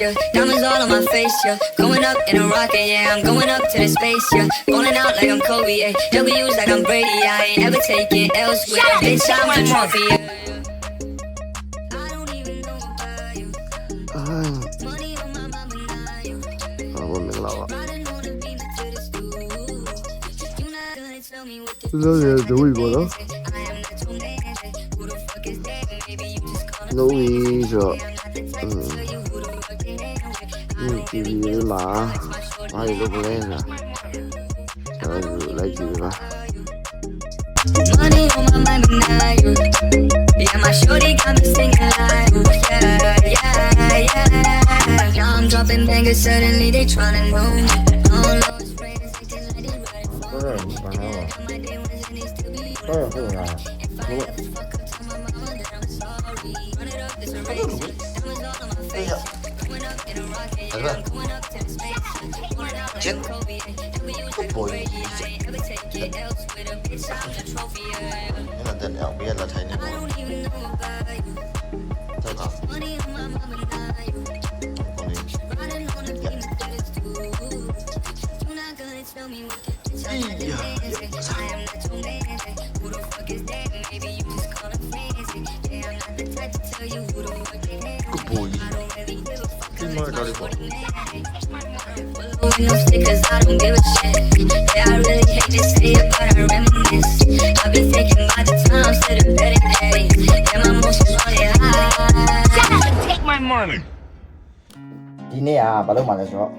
yeah. Diamonds all on my face, yeah. Going up in a rocket, yeah. I'm going up to the space, yeah. Rolling out like I'm Kobe, yeah. W's like I'm Brady, I ain't never taking elsewhere. Bitch, I'm a trophy, yeah. I don't even know about you. With. ဒီဒီလေးမှာဘာလို့လုပ်လဲလားကျွန်တော်လိုက်ကြည့်ပါ Money on my mind, but now you. Yeah, my shorty got me singing like, yeah, yeah, yeah. Now I'm dropping bangers, suddenly they tryna know me. All those friends acting like they ready for ဟုတ်တယ်ဘာလဲ my day when Bırak. Çık. Good boy. Yana dön ya. Bir yana tayını a fuck. ဒီမှာတော့ပေါ့ With no stickers, I don't give a shit. Yeah, I really hate to say it, but I reminisce. I be thinking about the times to the better days. Yeah, my emotions running high. Take my money. ဒီနေ့ကဘာလုပ်မှာလဲဆိုတော့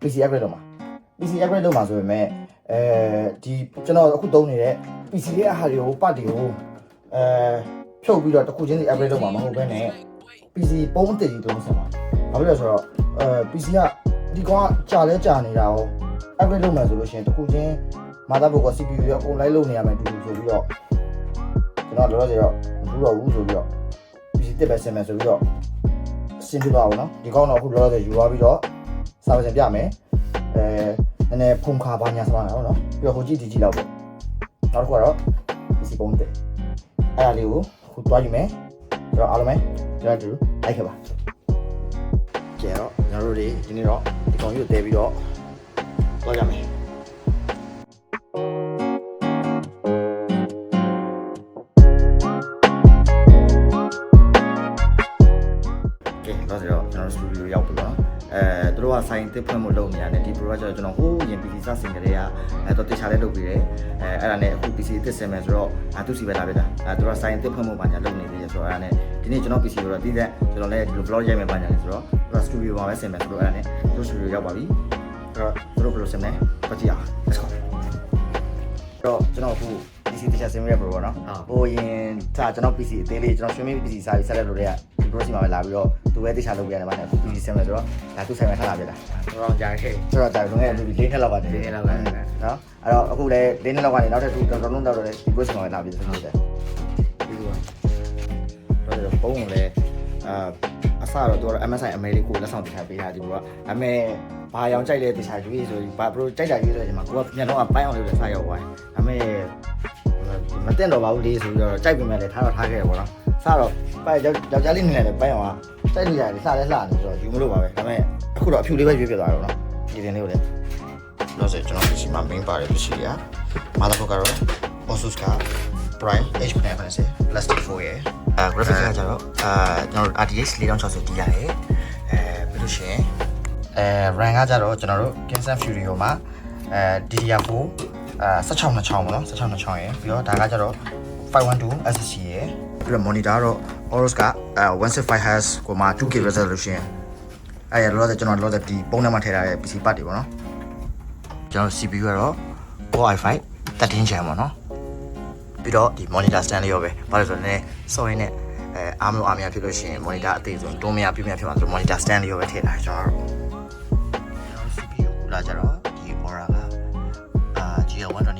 PC upgrade လုပ်မှာ PC upgrade လုပ်မှာဆိုပေမဲ့အဲဒီကျွန်တော်အခုသုံးနေတဲ့ PC ရဲ့အဟာတွေကိုပတ်တွေကိုအဲဖြုတ်ပြီးတော့တစ်ခုချင်းစီ upgrade လုပ်မှာမဟုတ်ဘဲနဲ့ PC ပုံးအစ်ကြီးသုံးစမှာဘာဖြစ်လဲဆိုတော့အဲ PC ကဒီကောင်ကကြာလဲကြာနေတာဟော upgrade လုပ်မယ်ဆိုလို့ရှိရင်တစ်ခုချင်းမာတာဘုတ်က CPU ရောအကုန်လိုက်လုပ်နေရမယ်တူတူဆိုပြီးတော့ကျွန်တော်လောလောဆယ်တော့မထူတော့ဘူးဆိုပြီးတော့ PC တစ်ပဲဆင်မယ်ဆိုပြီးတော့အဆင်ပြေသွားအောင်နော်ဒီကောင်းတော့အခုလောလောဆယ်ယူသွားပြီးတော့စာပစင်ပြမယ်အဲနည်းနည်းဖုန်ခါပါညာစမှာတော့နော်ပြီးတော့ဟိုကြည့်ဒီကြည့်တော့ပေါ့နောက်တစ်ခုကတော့ PC ပုံးတယ်အဲ့ဒါလေးကိုခုတွားယူမယ်ကျွန်တော်အားလုံးပဲ ကျွန်တော်တူလိုက်ခဲ့ပါကြည့်တော့ကျွန်တော်တို့ဒီဒီနေ့တော့ဒီကောင်ကြီးကိုတဲပြီးတော့တော့ကြမယ် ဆိုင်တစ်ဖွင့်မှုလုပ်နေရတယ်ဒီ project ကျတော့ကျွန်တော်ဟိုးရင် PC စဆင်ကလေးကအဲတော့တခြားလေးလုပ်ပြီးတယ်အဲအဲ့ဒါနဲ့အခု PC အစ်စ်ဆင်မယ်ဆိုတော့အတူစီပဲလာပြတာအဲသူတို့ကဆိုင်တစ်ဖွင့်မှုပါညာလုပ်နေသေးတယ်ဆိုတော့အဲ့ဒါနဲ့ဒီနေ့ကျွန်တော် PC ကိုတော့တည်တဲ့ကျွန်တော်လည်းဒီလို vlog ရိုက်မယ်ပါညာလေဆိုတော့သူက studio မှာပဲဆင်မယ်ဆိုတော့အဲ့ဒါနဲ့သူတို့ studio ရောက်ပါပြီအဲ့တော့သူတို့ဘယ်လိုဆင်မလဲပတ်ကြည့်အောင် let's go တော့ကျွန်တော်အခု PC တခြားဆင်ရပြပေါ့နော်ဟိုရင်ဒါကျွန်တော် PC အသေးလေးကျွန်တော် streaming PC စာပြီးဆက်လက်လုပ်တဲ့ ကဒီ pro စီမှာပဲလာပြီးတော့သူပဲတခြားလုပ်ပြရတယ်မှာအခု PC ဆင်မယ်ဆိုတော့ဒါသူဆိုင်မှာထားလာပြတာတော့ကြာခဲ့ဆိုတော့ဒါလုံးဝလူလေးနှစ်လောက်ပါတယ်လေးနှစ်လောက်ပါတယ်နော်အဲ့တော့အခုလည်းလေးနှစ်လောက်ကနေနောက်ထပ်သူတော်တော်လုံးတော့လည်းဒီ pro စီမှာပဲလာပြီးဆက်လုပ်တယ်ဒီလိုတော့ပုံကိုလည်းအာအစတော့သူကတော့ MSI အမေရိကိုလက်ဆောင်တင်ထားပေးတာဒီဘောကအမေဘာရောင်ကြိုက်လဲတခြားရွေးဆိုပြီးဘာ pro ကြိုက်တာရွေးဆိုရင်မှာကိုကညတော့ပိုင်းအောင်လုပ်တယ်စရောက်သွားအမေမတင်တော့ပါဘူးလေးဆိုပြီးတော့ကြိုက်ပြင်မဲ့လည်းထားတော့ထားခဲ့ရပေါ့နော် စတော့ပိုက်ယောက်ယောက်ျားလေးနေလည်းပိုင်းအောင်ကကြိုက်နေရတယ်စလည်းလှနေဆိုတော့ယူမလို့ပါပဲဒါပေမဲ့အခုတော့အဖြူလေးပဲရွေးပြသွားတော့နော်ဒီတင်လေးကိုလည်းလို့ဆိုကျွန်တော် PC မှာ main ပါတယ်ပစ္စည်းရမာတာဘုတ်ကတော့ Asus က Prime H950 plastic 4ရယ်အဲ graphic ကကျတော့အာကျွန်တော် RTX 4060 Ti ရယ်အဲပြီးလို့ရှိရင်အဲ RAM ကကျတော့ကျွန်တော်တို့ Kingston Furio မှာအဲ DDR4 အဲ16နှစ်ချောင်းပေါ့နော်16နှစ်ချောင်းရယ်ပြီးတော့ဒါကကျတော့ 512 SSD ရယ်ပြီးတော့ monitor ကတော့ Aorus ကအဲ165 Hz ကိုမှ 2K resolution အဲ့ရလောလောဆယ်ကျွန်တော်လောလောဆယ်ဒီပုံထဲမှာထည့်ထားတဲ့ PC ပတ်တွေပေါ့နော်ကျွန်တော် CPU ကတော့ Core i5 13 gen ပေါ့နော်ပြီးတော့ဒီ monitor stand လေးရောပဲဘာလို့လဲဆိုတော့လည်းစော်ရင်းနဲ့အဲအားမလို့အားမရဖြစ်လို့ရှိရင် monitor အသေးဆုံးတွန်းမရပြင်းမရဖြစ်မှာဆို monitor stand လေးရောပဲထည့်ထားကျွန်တော်တို့ကျွန်တော် CPU ကူလာကြတော့ဒီ Aura ကအာ GL120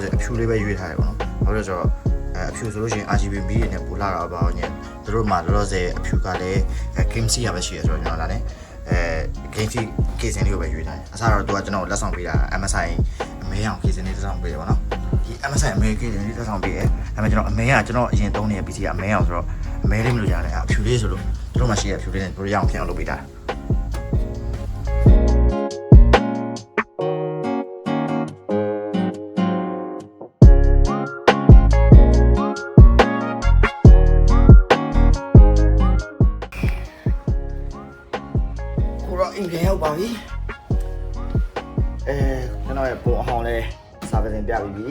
လောဆယ်အဖြူလေးပဲရွေးထားတယ်ပေါ့နော်ဘာလို့လဲဆိုတော့အဖြူဆိုလို့ရှိရင် RGB မီးတွေနဲ့ပူလာတာပါအောင်ညသူတို့မှာလောလောဆယ်အဖြူကလည်း game C ရပဲရှိရဆိုတော့ကျွန်တော်လာတယ်အဲ game C ကေစင်လေးကိုပဲရွေးထားတယ်အစားတော့သူကကျွန်တော်လက်ဆောင်ပေးတာ MSI အမေအောင်ကေစင်လေးတစ်ဆောင်ပေးတယ်ပေါ့နော်ဒီ MSI အမေကေစင်လေးတစ်ဆောင်ပေးတယ်ဒါပေမဲ့ကျွန်တော်အမေကကျွန်တော်အရင်သုံးနေတဲ့ PC ကအမေအောင်ဆိုတော့အမေလေးမလို့ရတယ်အဖြူလေးဆိုလို့သူတို့မှာရှိရအဖြူလေးနဲ့သူတို့ရအောင်ပြန်အောင်လုပ်ပေးတာ အိမ်ပြန်ရောက်ပါပြီအဲကျွန်တော်ရဲ့ပုံအဟောင်းလေးစာပတင်ပြပြီးပြီ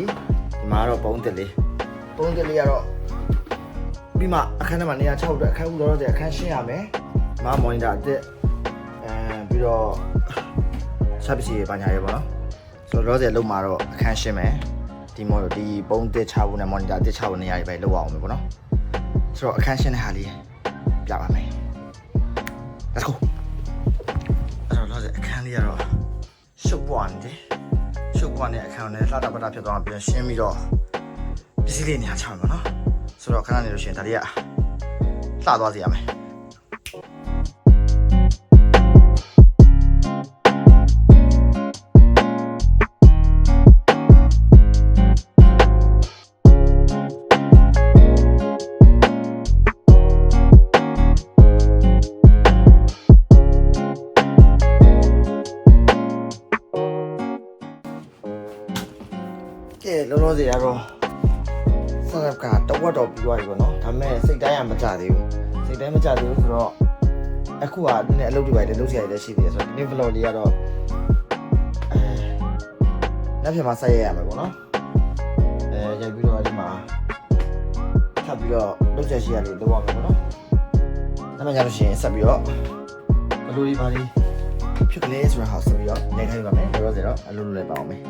ဒီမှာကတော့ပုံတက်လေးပုံတက်လေးကတော့ပြီးမှအခန်းထဲမှာနေရာ6အတွက်အခန်းဦးတော့တဲ့အခန်းရှင်းရမယ်ဒီမှာ monitor အတက်အဲပြီးတော့ service ရေပါညာရေပေါ့နော်ဆိုတော့တော့လုံးမှာတော့အခန်းရှင်းမယ်ဒီမော်ဒီပုံတက်ချဖို့နဲ့ monitor တက်ချဖို့နေရာတွေပဲလောက်အောင်မယ်ပေါ့နော်ဆိုတော့အခန်းရှင်းတဲ့ဟာလေးပြပါမယ် let's go အဲ့တော့တော့အခန်း လေးကတော့ရှုပ်ပွားနေတယ်ရှုပ်ပွားနေတဲ့အခန်းနဲ့လှတာပတာဖြစ်သွားအောင်ပြန်ရှင်းပြီးတော့ပစ္စည်းလေးနေရာချမှာနော်ဆိုတော့ခဏနေလို့ရှိရင်ဒါလေးကလှသွားစီရမယ် စိတ်တိုင်းကမကြသေးဘူးစိတ်တိုင်းမကြသေးဘူးဆိုတော့အခုကဒီနေ့အလုပ်တွေပဲလုပ်စရာတွေလည်းရှိသေးတယ်ဆိုတော့ဒီနေ့ vlog လေးကတော့အဲနောက်ပြန်မှာဆက်ရရမယ်ပေါ့နော်အဲရိုက်ပြီးတော့ဒီမှာထပ်ပြီးတော့လုပ်ချက်ရှိရလေးလုပ်ရမယ်ပေါ့နော်နောက်မှကြလို့ရှိရင်ဆက်ပြီးတော့ဘယ်လိုဒီပါလေးဖြစ်ကလေးဆိုတော့ဟာဆက်ပြီးတော့နေခိုင်းပါမယ်လောလောဆယ်တော့အလုပ်လုပ်လိုက်ပါအောင်မယ်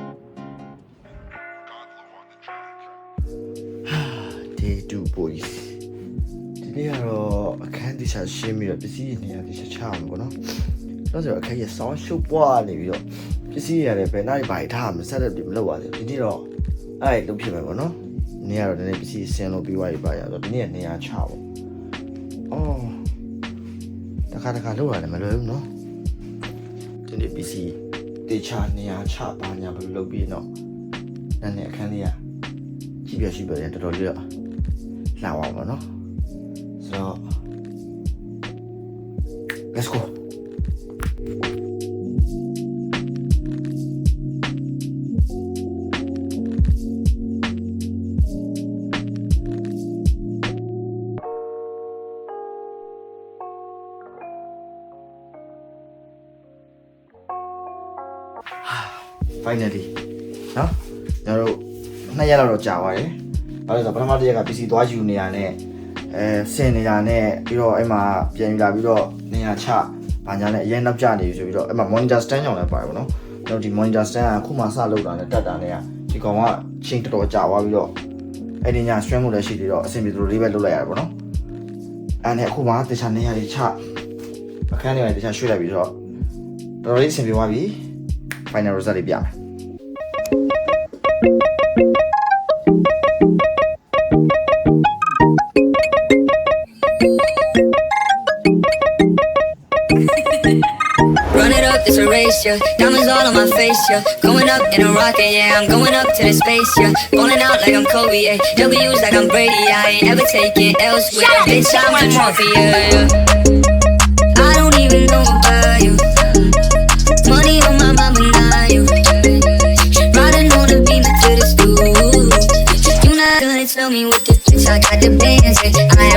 Day 2 boys ဒီ နေ့ကတော့အခန်းတခြားရှင်းပြီးတော့ပစ္စည်းတွေနေရာတခြားချအောင်ပေါ့နော်။ဒါဆိုအခန်းရဲ့ဆောင်းရှုပ်ပွားနေပြီးတော့ပစ္စည်းတွေရတယ်ဘယ်နိုင်ဘာထားမဆက်တဲ့ဒီမလုပ်ပါဘူး။ဒီနေ့တော့အဲ့လုပ်ဖြစ်မယ်ပေါ့နော်။နေ့ကတော့နည်းနည်းပစ္စည်းဆင်းလို့ပြီးသွားပြီပါရတော့ဒီနေ့ကနေရာချပေါ့။အော်တခါတခါလုပ်ရတယ်မလွယ်ဘူးနော်။ဒီနေ့ပစ္စည်းတေချာနေရာချပါညာဘယ်လိုလုပ်ပြီးတော့နည်းနည်းအခန်းလေးကကြည့်ပြရှိပြတယ်တော်တော်လေးတော့လာအောင်ပါနော် ဆိုတော့ let's go ဟာ finally နော်ကျွန်တော်တို့နှစ်ရက်လောက်တော့ကြာသွားတယ်။ဘာလို့လဲဆိုတော့ပထမတစ်ရက်က PC သွားယူနေရနဲ့ အဲဆင်နေတာနဲ့ပြီးတော့အဲ့မှာပြန်ယူလာပြီးတော့နေရာချဘာညာနဲ့အရင်နောက်ကျနေပြီဆိုပြီးတော့အဲ့မှာ monitor stand ကြောင့်လည်းပါတယ်ဗောနော်။ကျွန်တော်ဒီ monitor stand ကခုမှစလုပ်တာနဲ့တက်တာနဲ့ကဒီကောင်ကချင်းတော်တော်ကြာသွားပြီးတော့အဲ့ဒီညာ strength ကိုလည်းရှိသေးတော့အဆင်ပြေသလိုလေးပဲလုပ်လိုက်ရတယ်ဗောနော်။အဲ့နဲ့အခုမှတခြားနေရာတွေချအခန်းတွေတခြားရွှေ့လိုက်ပြီးတော့တော်တော်လေးအဆင်ပြေသွားပြီ။ final result လေးပြမယ် up, it's a race, yeah. Diamonds all on my face, yeah. Going up in a rocket, yeah. I'm going up to the space, yeah. Falling out like I'm Kobe, yeah. W's like I'm Brady, I ain't ever take it elsewhere. Bitch, I'm the mafia, yeah. I don't even know about you. Money on my not you. Riding on the beam to the stool. You not gonna tell me what to do. I got the bands, yeah. I am